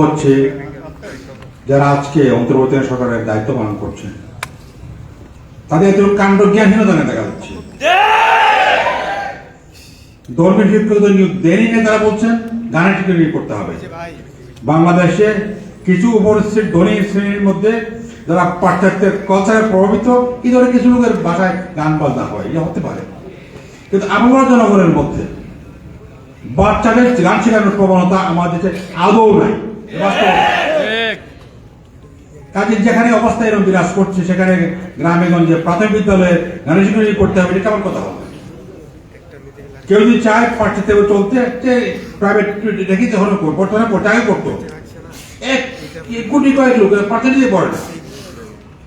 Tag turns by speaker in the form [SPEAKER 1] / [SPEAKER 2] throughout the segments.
[SPEAKER 1] হচ্ছে যারা আজকে অন্তর্বর্তী সরকারের দায়িত্ব পালন করছেন তাদের এত কাণ্ড জ্ঞানহীনতা দেখা যাচ্ছে। ধর্মের দেরি বলছেন করতে হবে। বাংলাদেশে কিছু ধনী শ্রেণির মধ্যে যারা পাশ্চাত্যের কালচারে প্রভাবিত কিছু লোকের বাসায় গান বাজনা হয় এটা হতে পারে। কিন্তু আমরা জনগণের মধ্যে বাচ্চাদের গান শেখানোর প্রবণতা আমাদের দেশে আদৌ নাই। কাজে যেখানে অবস্থা এরকম বিরাজ করছে, সেখানে গ্রামে গঞ্জে প্রাথমিক বিদ্যালয়ে শিক্ষা করতে হবে, এটা কেমন কথা হবে কেউ যদি চায় পাঠ্যতে চলতে প্রাইভেট দেখি তখন করতে আগে করতো এক কোটি কয়েক লোক পড়ে না।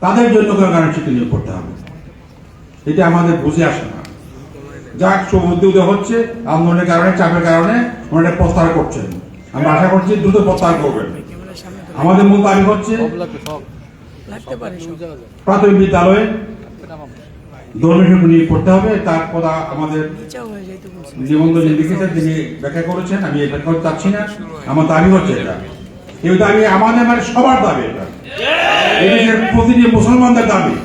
[SPEAKER 1] তাদের জন্য কেন গানের শিক্ষা নিয়োগ করতে হবে। এটা আমাদের বুঝে আসে না। যাক সমুদ্র হচ্ছে, আন্দোলনের কারণে, চাপের কারণে ওনারা প্রত্যাহার করছেন। আমরা আশা করছি দ্রুত প্রত্যাহার করবেন। আমাদের মূল দাবি হচ্ছে। প্রাথমিক বিদ্যালয়ে ধর্মীয় নিয়োগ করতে হবে। তার কথা আমাদের
[SPEAKER 2] ইচ্ছাও যেতে
[SPEAKER 1] নিবন্ধ যে লিখেছেন তিনি ব্যাখ্যা করেছেন। আমি এটা করতে চাচ্ছি না। আমার দাবি হচ্ছে এটা। এই দাবি আমাদের মানে সবার দাবি এটা। এদেশের প্রতিটি মুসলমানদের দাবি।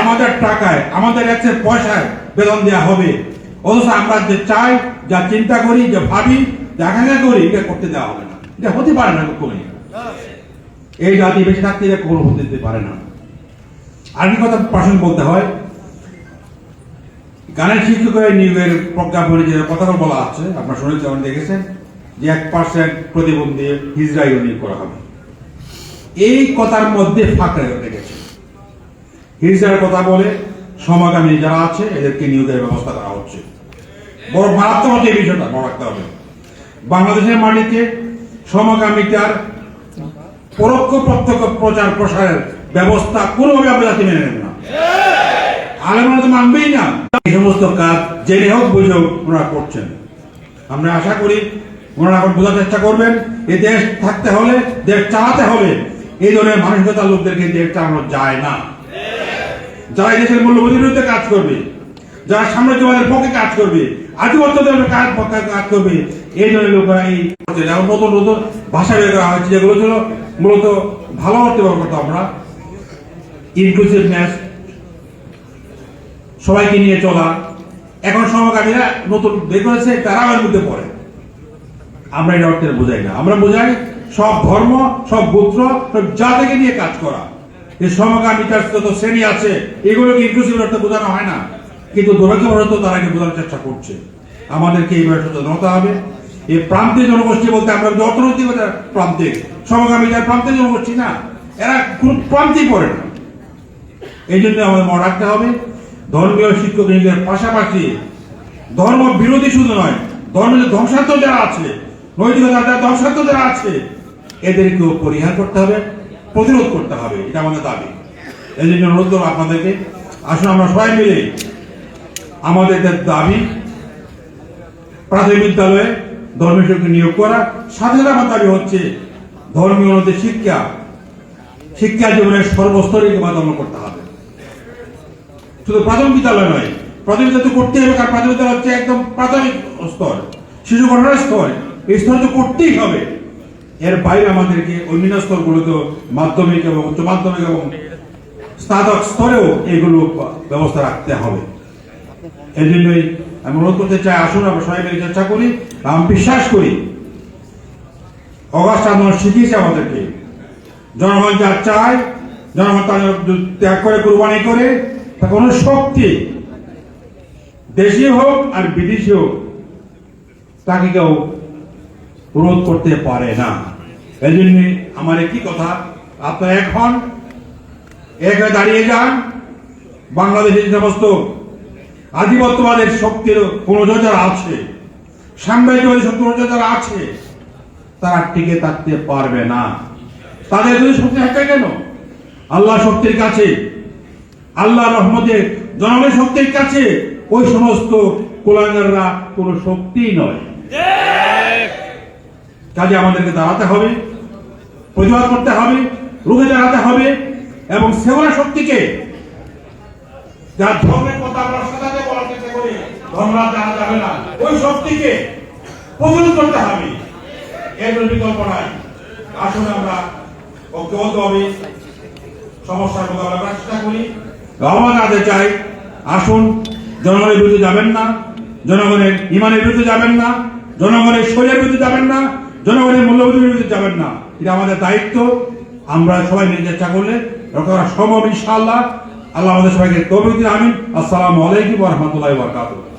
[SPEAKER 1] আমাদের টাকায়, আমাদের একটা পয়সায় বেতন দেওয়া হবে। অথচ আমরা যে চাই, যা চিন্তা করি, যে ভাবি আকাঙ্ক্ষা করি, এটা করতে দেওয়া হবে না। এটা হতে পারে না কোনো এই জাতি বেঁচে থাকতে এটা কোনো হতে দিতে পারে না। আরেকটি কথা প্রাসঙ্গ বলতে হয়, গানের শিক্ষকের নিয়োগের প্রজ্ঞাপনে যে কথাটা বলা আছে, আপনার শুনেছেন যেমন দেখেছেন, যে এক পার্সেন্ট প্রতিবন্ধী হিজড়াই নিয়োগ করা হবে। এই কথার মধ্যে ফাঁক রেখেছে হিজড়ার কথা বলে সমাগামী যারা আছে, এদেরকে নিয়োগের ব্যবস্থা করা হচ্ছে। বড় মারাত্মক এই বিষয়টা মনে রাখতে হবে। বাংলাদেশের মাটিতে সমকামিতার পরোক্ষ প্রত্যক্ষ প্রচার প্রসারের ব্যবস্থা কোনোভাবে জাতি মেনে নেব না। আলেমরা তো মানবেই না। এই সমস্ত কাজ জেনে হোক, বুঝে হোক, ওনারা করছেন। আমরা আশা করি ওনারা এখন বোঝার চেষ্টা করবেন এই দেশ থাকতে হলে, দেশ চালাতে হবে এই ধরনের মানসিকতার লোকদেরকে দেশ চালানো যায় না। যারা দেশের মূল্যবোধের বিরুদ্ধে কাজ করবে, যারা সাম্রাজ্যবাদের পক্ষে কাজ করবে আধিপত্যদের কাজ পক্ষে কাজ করবে এই ধরনের লোকরা এই যেমন নতুন নতুন ভাষা বের করা হয়েছে, যেগুলো ছিল মূলত ভালো অর্থে ব্যবহার করতাম আমরা। ইনক্লুসিভনেস সবাইকে নিয়ে চলা। এখন সমকামীরা নতুন বের করেছে তারা আমার মধ্যে পড়ে। আমরা এটা অর্থে বোঝাই না। আমরা বোঝাই সব ধর্ম, সব গোত্র, সব জাতিকে নিয়ে কাজ করা। এই সমকামিতার যত শ্রেণি আছে, এগুলোকে ইনক্লুসিভ অর্থে বোঝানো হয় না। কিন্তু দুর্ভাগ্যবশত তারা একে বোঝানোর চেষ্টা করছে। আমাদেরকে এইভাবে সচেতন হতে হবে। এই প্রান্তিক জনগোষ্ঠী বলতে আমরা অর্থনৈতিক প্রান্তিক। সমকামিতার প্রান্তিক জনগোষ্ঠী না, এরা কোন প্রান্তিক পড়ে না। এই জন্য আমাদের মনে রাখতে হবে, ধর্মীয় শিক্ষক নিয়োগের পাশাপাশি ধর্ম বিরোধী শুধু নয়, ধর্মের ধ্বংসাত্মক যারা আছে নৈতিকতা যারা ধ্বংসাত্মক যারা আছে, এদেরকেও পরিহার করতে হবে, প্রতিরোধ করতে হবে, এটা আমাদের দাবি। এই জন্য অনুরোধ করব আপনাদেরকে, আসুন আমরা সবাই মিলে আমাদের দাবি, প্রাথমিক বিদ্যালয়ে ধর্মীয় নিয়োগ করা সাথে দাবি হচ্ছে ধর্মীয় অনুযায়ী শিক্ষা। শিক্ষা জীবনের সর্বস্তরে মাধ্যম করতে হবে। শুধু প্রাথমিক বিদ্যালয় নয়, প্রাথমিক তো করতেই হবে, কারণ প্রাথমিক বিদ্যালয় হচ্ছে একদম প্রাথমিক স্তর, শিশু ঘটনার স্তর। এই স্তর তো করতেই হবে। এর বাইরে আমাদেরকে অন্যান্য স্তরগুলোতে মাধ্যমিক এবং উচ্চ মাধ্যমিক এবং স্নাতক স্তরেও এগুলো ব্যবস্থা রাখতে হবে। এই জন্যই আমি অনুরোধ করতে চাই, আসুন, আমরা সবাই মিলে চেষ্টা করি, আমি বিশ্বাস করি, অগাস্ট আন্দোলন শিখিয়েছে আমাদেরকে। জনগণ যা চায়, জনগণ তার ত্যাগ করে, কুরবানি করে, তা কোনো শক্তি, দেশি হোক আর বিদেশি হোক, তাকে কেউ রোধ করতে পারে না। এই জন্য আমার একটি কথা, আপনারা এখন এক দাঁড়িয়ে যান, বাংলাদেশের সমস্ত আধিপত্যবাদের শক্তির যারা আছে? সাম্রাজ্যবাদী কোনো যারা আছে? তারা টিকে থাকতে পারবে না। তাদের যদি শক্তি থাকে কেন? আল্লাহ শক্তির কাছে, আল্লাহ রহমতের জনগণের শক্তির কাছে ওই সমস্ত কোলাঙ্গাররা কোনো শক্তি নয়। কাজে আমাদেরকে দাঁড়াতে হবে, প্রতিবাদ করতে হবে, রুখে দাঁড়াতে হবে এবং সেবা শক্তিকে, যার ধর্মের কথা আমরা করি ধর্মরাজ জানা যাবে না। ওই শক্তিকে প্রতিরোধ করতে হবে। এর কোনো বিকল্প নাই। আসুন আমরা ঐক্যবদ্ধভাবে সমস্যার মোকাবেলা করার চেষ্টা করি। আহ্বান আনতে চাই, আসুন। জনগণের বিরুদ্ধে যাবেন না। জনগণের ইমানের বিরুদ্ধে যাবেন না। জনগণের শরীরের বিরুদ্ধে যাবেন না। জনগণের মূল্যবোধের বিরুদ্ধে যাবেন না। এটা আমাদের দায়িত্ব। আমরা সবাই মিলে চেষ্টা করলে রক্ষা করা সম্ভব, ইনশাআল্লাহ। আল্লাহ আমাদের সবাইকে তৌফিক আমিন। আসসালামু আলাইকুম ওয়া রাহমাতুল্লাহি ওয়া